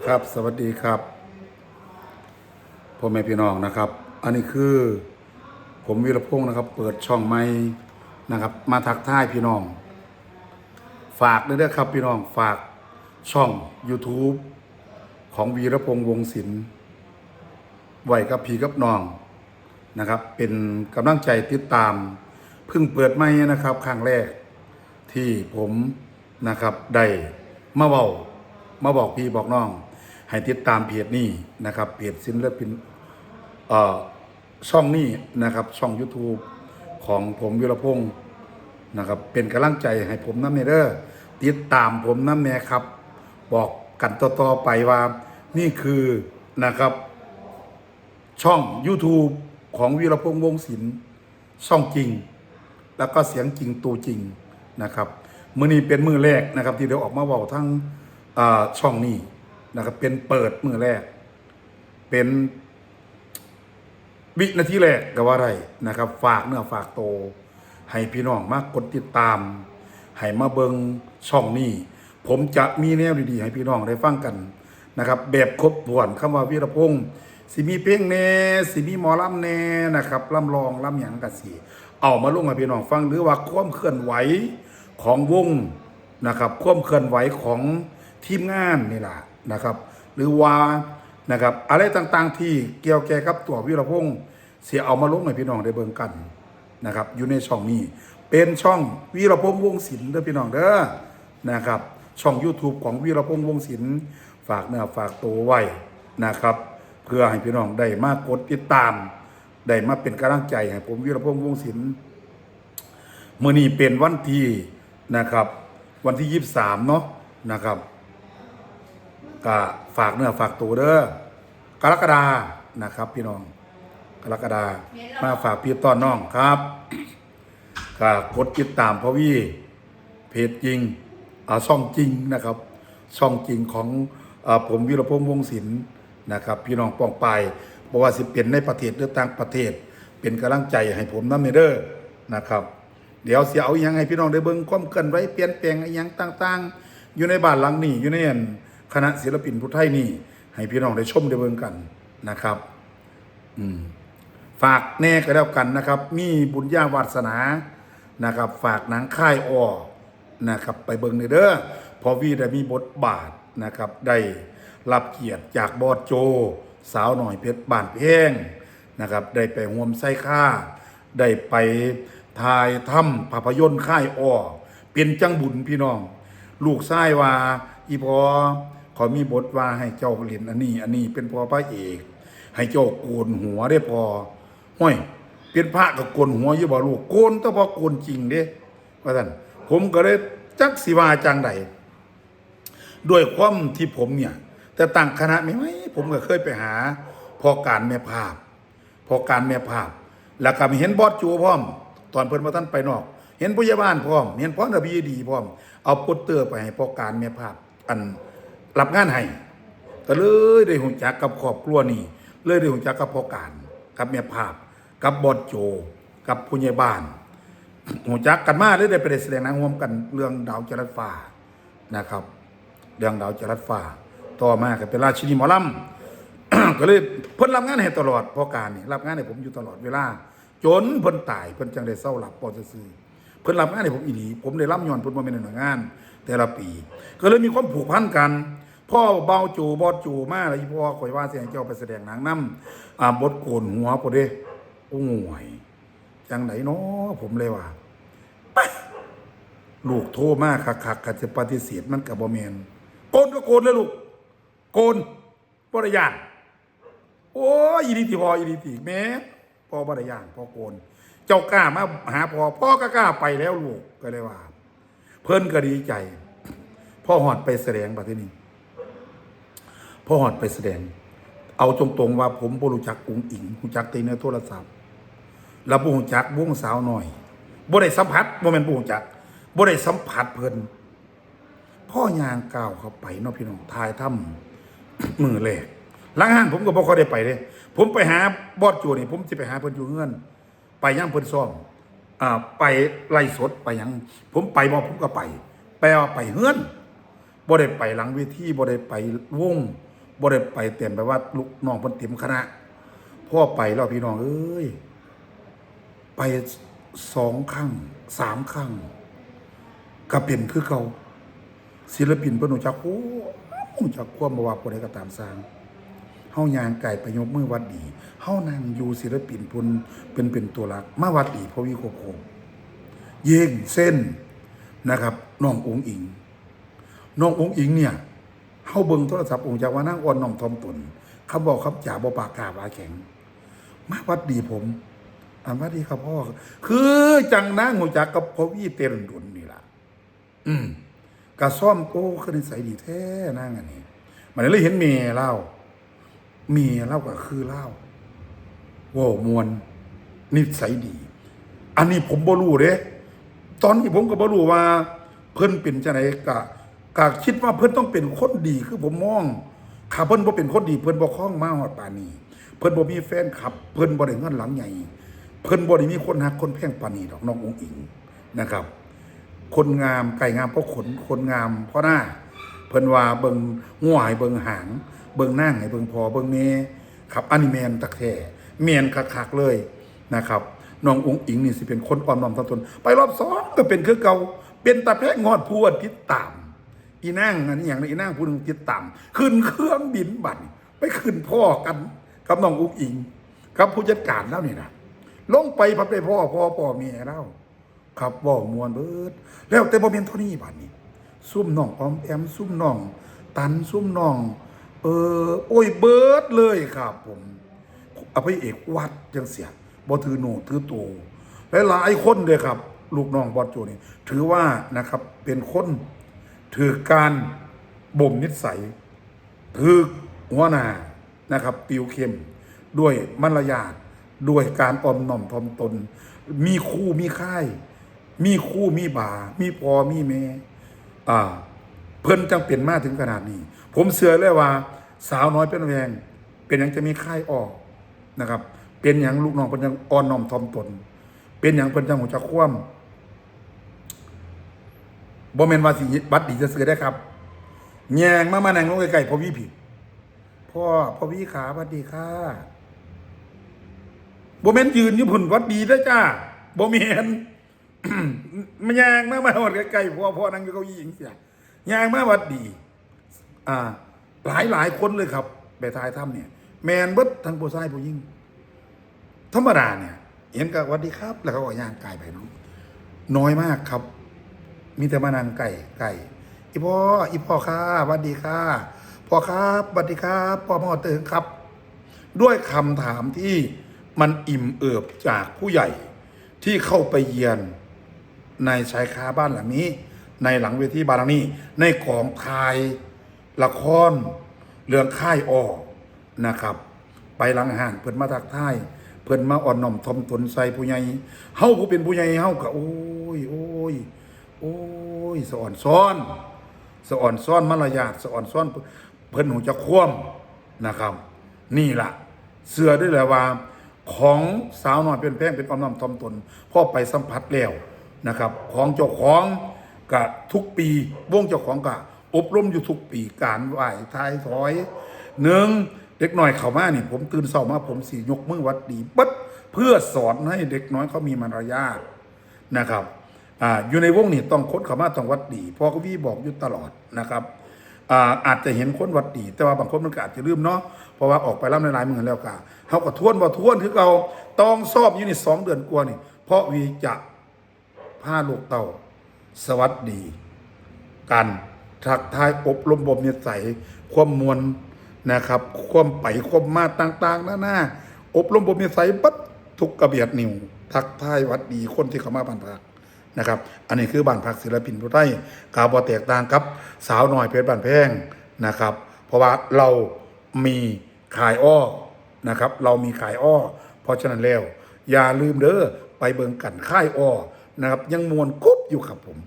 ครับสวัสดีครับพ่อแม่พี่น้องนะครับ อันนี้คือผมวีรพงศ์นะครับ เปิดช่องใหม่นะครับ มาทักทายพี่น้อง ฝากด้วยนะครับพี่น้องฝากช่อง YouTube ของวีรพงศ์วงศิลป์ไหวกับพีกับน้องนะครับ เป็นกำลังใจติดตาม เพิ่งเปิดใหม่นะครับครั้งแรกที่ผมนะครับได้มาเบา มาบอกพี่บอกน้อง ให้ติดตามเพจนี้นะครับเพจศิลปินเอ่อช่องนี้นะครับช่อง YouTube ของผมวิรพงศ์นะครับเป็นกำลังใจให้ผมน้ำเนเดอร์ติดตามผมน้ำเนครับ บอกกันต่อๆไปว่า นี่คือนะครับ ช่อง YouTube ของวีรพงษ์วงศิลป์ช่องจริง แล้วก็เสียงจริงตัวจริงนะครับ มือนี้เป็นมือแรกนะครับ ที่เดี๋ยวออกมาบอกทั้ง ช่องนี้นะครับ เป็นเปิดมือแรก เป็นวินาทีแรกก็ว่าไรนะครับ ฝากเนื้อฝากโตวให้พี่น้องมากกดติดตาม ให้มาเบิงช่องนี้ ผมจะมีแนวดีๆ ให้พี่น้องได้ฟังกันนะครับ แบบครบถ้วนคำว่าวีรพงศ์สิมีเพลงแน่สิมีหมอลำแน่นะครับลำลองลำหยังกันสีเอามาลงให้พี่น้องฟังหรือว่าความเคลื่อนไหวของวงนะครับ ความเคลื่อนไหวของ ทีมงานนี่แหละนะครับ หรือว่านะครับอะไรต่างๆ ที่เกี่ยวแก่กับตัววีรพงศ์เสียเอามาลงให้พี่น้องได้เบิ่งกันนะครับ อยู่ในช่องนี้ เป็นช่องวีรพงษ์วงศิลป์เด้อพี่น้องเด้อนะครับ ช่อง YouTube ของวีรพงษ์วงศิลป์ฝากเนื้อฝากตัวไว้นะครับ เพื่อให้พี่น้องได้มากดติดตามได้มาเป็นกำลังใจให้ผมวีรพงษ์วงศิลป์มื่อนี้เป็นวันที่นะครับ วันที่ 23 เนาะนะครับ ก็ฝากเนื้อฝากตัวเด้อกรกฎานะครับ พี่น้องกรกฎามาฝากพี่ต้อนน้องครับก็กดติดตามพอวีเพจจริงอ่าช่องจริงนะครับ ช่องจริงของอาผมวิรพงษ์วงศิลป์นะครับ พี่น้องปองไปบอกว่าสิเป็นในประเทศหรือต่างประเทศ เป็นกำลังใจให้ผมน้ำเนเดอร์นะครับ เดี๋ยวเสียเอาอยังให้พี่น้องได้เบิ่งความเคลื่อนไหวเปลี่ยนแปลงอหยังต่าง ๆ อยู่ในบ้านหลังนี้อยู่ในอัน คณะศิลปินผู้ไทยนี่ ให้พี่น้องได้ชมได้เบิ่งกันนะครับ อืมฝากแน่ก็แล้วกันนะครับ มีบุญญาวาสนานะครับ ฝากหนังค่ายออนะครับ ไปเบิ่งในเด้อพอวีได้มีบทบาทนะครับ ได้รับเกียรติจากบอสโจ สาวหน่อยเพชรบานเพงนะครับ ได้ไปห่วมไส้ค่า ได้ไปถ่ายทำภาพยนตร์ค่ายออเป็นจังบุญพี่น้อง ลูกชายว่าอีพอ เขอมีบทว่าให้เจ้าเรียนอันนี้ อันนี้เป็นพอพระเอก ให้เจ้าโกนหัวได้พอห้อยเป็นพระกับโกนหัวอยู่บ่ลูกโกนแต่พอโกนจริงเด้ว่าท่านผมก็เลยจักสิวาจังใดด้วยความที่ผมเนี่ย แต่ต่างคณะไม่ไหมผมก็เคยไปหาพอการแม่ภาพ พอการแม่ภาพ แล้วก็มีเห็นบอสจูพร้อม ตอนเพิ่นมาท่านไปนอก เห็นผู้ใหญ่บ้านพร้อม เห็นพ่อระบีดีพร้อม เอาโปสเตอร์ไปให้พอการแม่ภาพ อัน รับงานให้ก็เลยได้หูจักกับครอบครัวนี่เลยได้หูจักกับพ่อการ กับแม่ภาพ กับบอสโจ กับผู้ใหญ่บ้านหูจักกันมาเลยได้ไปแสดงหนังร่วมกันเรื่องดาวจรัสฟ้านะครับ เรื่องดาวจรัสฟ้าต่อมาก็เป็นราชินีหมอลำก็เลยเพิ่นรับงานให้ตลอดพ่อการนี่รับงานให้ผมอยู่ตลอดเวลาจนเพิ่นตายเพิ่นจังได้เศร้าหลับปอซื่อ เพิ่นรับงานให้ผมอีหลีผมได้รับย้อนเพิ่นมาเป็นหน่วยงาน แต่ละปี ก็เลยมีความผูกพันกัน พ่อเบาจูบอดจูมาแล้วพ่อข่อยว่าเสียงเจ้าไปแสดงหนังนํอ่าบทโกนหัวพอด้โอ้ยจังไหนเนาะผมเลยว่าลูกโทรมากคักๆกันจะปฏิเสธมันกับบ่แมนโกนก็โกนเลยลูก โกนบริยานโอ้ยอีดีติพออีดีติแม่พอบริยานพอโกน เจ้ากล้ามาหาพ่อพ่อก็กล้าไปแล้วลูกก็เลยว่า เพิ่นก็ดีใจ พ่อหอดไปแสดงบัดที่นี้พ่อหอดไปแสดง เอาตรงๆว่าผมบรู้จักอุ้งอิงรู้จักตีในโทรศัพท์แล้วบูจักวงสาวหน่อยบ่ได้สัมผัสบ่แม่นบ่รู้จักบ่ได้สัมผัสเพิ่นพ่อยางก้าวเข้าไปเนาะพี่น้องทายถ้ำมือแรกหลังห้านผมก็บ่ค่อยได้ไปเด้ผมไปหาบอสจูนี่ผมสิไปหาเพิ่นอยู่เฮือน ไปยังเพิ่นซ่อมอ่าไปไล่สดไปยัง ผมไปบ่ผมก็ไป แปลว่าไปเฮือนบ่ได้ไปหลังเวทีบ่ได้ไปวงบ่ได้ไปเต็มไปลว่าลูกน้องเพิ่นเต็มคณะพ่อไปแล้วพี่น้องเอ้ยไปสองครั้งสามครั้งก็เป็นคือเขาศิลปินเพิ่นรู้จักโอ้รู้จักความบ่ว่าผู้ใดก็ตามสร้าง เฮายางไก่ไปยกมือวัดดีเฮานั่งอยู่ศิลปินพุนเป็นเป็นตัวหลัก มาวัดดีพระวิโคโคเย่งเส้นนะครับน้ององค์อิงน้ององค์อิงเนี่ยเฮาเบิ่งโทรศัพท์องค์จากว่านั่งอ่อนน้อมถ่อมตนเขาบอกคำจ่าบ่ปากกาบาแข็ง มาวัดดีผมอันวัดดีครับพ่อคือจังนั่งหูจักกับพ่อวี่เตรนดุนนี่ล่ะ อืมกะซ่อมโอ้คือนิสัยดีแท้นั่งอันนี้มันเลยเห็นเมีเล่า มีเล่าก็คือเล่าโว้มวนนิสัยดี อันนี้ผมบ่รู้เด้ตอนนี้ผมก็บ่รู้ว่า เพิ่นเป็นจังไดกะกะคิดว่าเพิ่นต้องเป็นคนดีคือผมมองถ้าเพิ่นบ่เป็นคนดี เพิ่นบ่คล้องมาฮอดป่านนี้ เพิ่นบ่มีแฟนคลับ เพิ่นบ่ได้เงินหลังใหญ่ เพิ่นบ่ได้มีคนฮักคนแพงปานี้ดอกน้ององค์อิงนะครับ คนงามไก่งามเพราะขนคนงามเพราะหน้า เพิ่นว่าเบิงง่วให้เบิงหาง เบิงนั่งให้เบิงพอเบิงเมครับอันนี้แมนตะแค่แมนคักๆเลยนะครับน้ององค์อิงนี่สิเป็นคนอ่อนน้อมถ่อมตน ไปรอบสองก็เป็นคือเก่าเป็นตาแพะงอดพวดติดตามอีนั่งอันนี้อย่างนี้อีนั่งผู้หนึงติดตามขึ้นเครื่องบินบัตรไปขึ้นพ่อกันกับน้ององค์อิงกับผู้จัดการแล้วนี่นะลงไปพับได้พ่อพ่อพ่อเมียแล้วครับเว่ามวนเบิด แล้วแต่บ่แม่นเท่านี้บัดนี้ซุ่มน้องออมแอมซุ่มน้อง ตันซุ่มน้อง เออ โอ้ยเบิร์ดเลยครับผมอภัยเอกวัดจังเสียบ่ถือโหนถือโตหลายคนเลยครับ ลูกน้องบอสโจนี่ถือว่านะครับเป็นคนถือการบ่มนิสัยถือหัวหน้านะครับ ปิวเข้มด้วยมารยาทด้วยการอมน้อมถ่อมตน มีคู่มีค่าย มีคู่มีบ่า มีพอมีแม่อ่า เพิ่นจังเปลี่ยนมาถึงขนาดนี้ ผมเชื่อเลยว่า สาวน้อยเป็นแวง เป็นหยังจะมีค่ายออกนะครับ เป็นหยังลูกน้องเป็นหยังอ่อนน้อมถ่อมตน เป็นหยังเป็นจังหัวจะคว่ำบ่แม่นว่าสิบัดดีจะเสือได้ครับแยงมามานั่งลงใกลๆพ่อพี่ผิดพ่อพ่อพี่ขาบัดดีค่ะบ่แม่นยืนอยู่พุ่นวัดดีได้จ้าบ่แม่นมันยางมามาหมดใกลๆพ่อพ่อนั่งอยู่เก้าอี้หญิงเสียยางมาวัดดี อ่า หลายหลายคนเลยครับไปทายถ้ำเนี่ย แมนเบิดทั้งผู้ชายผู้หญิงธรรมดาเนี่ย เห็นกับวัดดีครับ แล้วเขาก็ย่างไก่ไปน้องน้อยมากครับ มีแต่มานางไก่ไก่อีพ่ออีพ่อค่ะวัดดีค่ะพ่อครับวัดดีครับพ่อพ่อเติงครับ ด้วยคำถามที่มันอิ่มเอิบจากผู้ใหญ่ที่เข้าไปเยียนในชายคาบ้านหลังนี้ ในหลังเวทีบานหลังนี้ในกองถ่าย ละครเรื่องค่ายออกนะครับ ไปหลังอาหารเพิ่นมาทักทายเพิ่นมาอ่อนน้อมถ่อมตนใส่ผู้ใหญ่เฮาผู้เป็นผู้ใหญ่เฮาก็โอ้ยโอ้ยโอ้ยสอนซ้อนสอนซ้อนมารยาทสอนซ้อนเพิ่นหูจะคว่ำนะครับ นี่ล่ะ เสือได้เลยว่า ของสาวน้อยเป็นแพงเป็นอ่อมน้อมถ่อมตนพ่อไปสัมผัสแล้วนะครับ ของเจ้าของกะทุกปีวงเจ้าของกะ อบรมอยู่ทุกปีการไหว้ทายถอยหนึ่งเด็กน้อยเข้ามานี่ ผมตื่นเช้ามาผมสียกมือวัดดีปั๊บเพื่อสอนให้เด็กน้อยเขามีมารยาทนะครับอ่าอยู่ในวงนี่ต้องค้นเข้ามาต้องวัดดีพ่อก็พี่บอกอยู่ตลอดนะครับอ่าอาจจะเห็นคนวัดดี แต่ว่าบางคนมันก็อาจจะลืมเนาะเพราะว่าออกไปรับในลายมือแล้วกะเขาก็ทวนบ่ทวนคือเราต้องสอบอยู่นี่สองเดือนกว่านี่ เพราะวีจะพาลูกเต่าสวัสดีกัน ทักทายอบรมบ่มเนิสัยความมวลนะครับ ความไปความมาต่างๆนานาอบรมบ่มเนิสัยบัดทุกกระเบียดนิ้วทักทายวัดดีคนที่เขามาบ้านพักนะครับ อันนี้คือบ้านพักศิลปินผู้ไทยกาบอแตกต่างกับสาวน้อยเพชรบ้านแพงนะครับ เพราะว่าเรามีขายอ้อนะครับ เรามีขายอ้อ เพราะฉะนั้นแล้ว อย่าลืมเด้อไปเบิ่งกันค่ายอ้อนะครับ ยังมวนกุ๊บอยู่ครับผม